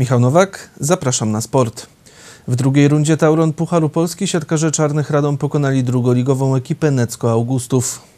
Michał Nowak, zapraszam na sport. W drugiej rundzie Tauron Pucharu Polski siatkarze Czarnych Radom pokonali drugoligową ekipę Necko Augustów.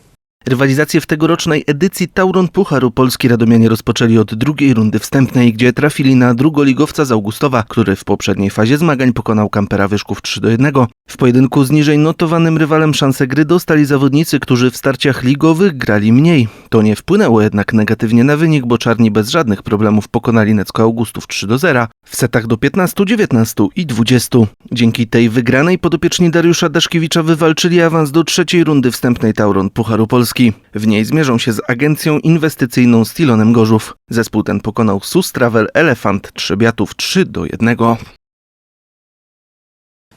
Rywalizację w tegorocznej edycji Tauron Pucharu Polski Radomianie rozpoczęli od drugiej rundy wstępnej, gdzie trafili na drugoligowca z Augustowa, który w poprzedniej fazie zmagań pokonał Kampera Wyszków 3 do 1. W pojedynku z niżej notowanym rywalem szanse gry dostali zawodnicy, którzy w starciach ligowych grali mniej. To nie wpłynęło jednak negatywnie na wynik, bo czarni bez żadnych problemów pokonali Necko Augustów 3 do 0 w setach do 15, 19 i 20. Dzięki tej wygranej podopieczni Dariusza Daszkiewicza wywalczyli awans do trzeciej rundy wstępnej Tauron Pucharu Polski. W niej zmierzą się z agencją inwestycyjną Stilonem Gorzów. Zespół ten pokonał Sus Travel Elefant Trzebiatów 3 do 1.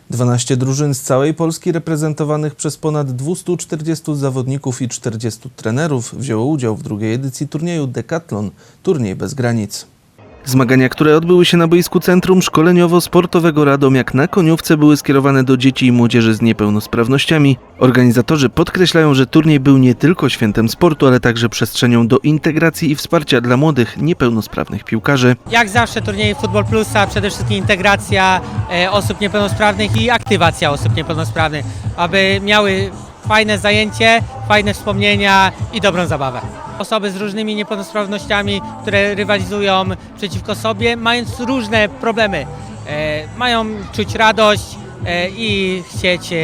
12 drużyn z całej Polski reprezentowanych przez ponad 240 zawodników i 40 trenerów wzięło udział w drugiej edycji turnieju Decathlon, turniej bez granic. Zmagania, które odbyły się na boisku Centrum Szkoleniowo-Sportowego Radomiak na Koniówce były skierowane do dzieci i młodzieży z niepełnosprawnościami. Organizatorzy podkreślają, że turniej był nie tylko świętem sportu, ale także przestrzenią do integracji i wsparcia dla młodych, niepełnosprawnych piłkarzy. Jak zawsze turniej Football Plusa, przede wszystkim integracja e, osób niepełnosprawnych i aktywacja osób niepełnosprawnych, aby miały fajne zajęcie, fajne wspomnienia i dobrą zabawę. Osoby z różnymi niepełnosprawnościami, które rywalizują przeciwko sobie, mając różne problemy, e, mają czuć radość e, i chcieć e,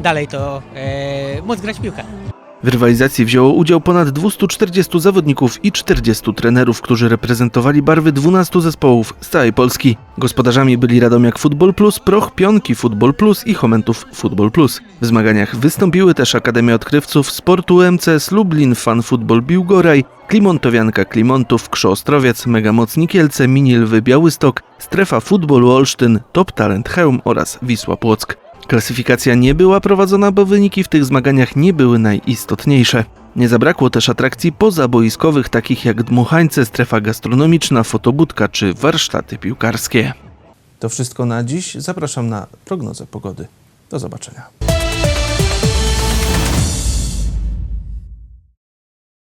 dalej to e, móc grać w piłkę. W rywalizacji wzięło udział ponad 240 zawodników i 40 trenerów, którzy reprezentowali barwy 12 zespołów z całej Polski. Gospodarzami byli Radomiak Football Plus, Proch Pionki Football Plus i Chomentów Football Plus. W zmaganiach wystąpiły też Akademia Odkrywców Sportu MCS Lublin, Fan Football Biłgoraj, Klimontowianka Klimontów, Krzо Ostrowiec, Mega Mocni Kielce, Mini Lwy Białystok, Strefa Futbolu Olsztyn, Top Talent Chełm oraz Wisła Płock. Klasyfikacja nie była prowadzona, bo wyniki w tych zmaganiach nie były najistotniejsze. Nie zabrakło też atrakcji pozaboiskowych, takich jak dmuchańce, strefa gastronomiczna, fotobudka czy warsztaty piłkarskie. To wszystko na dziś. Zapraszam na prognozę pogody. Do zobaczenia.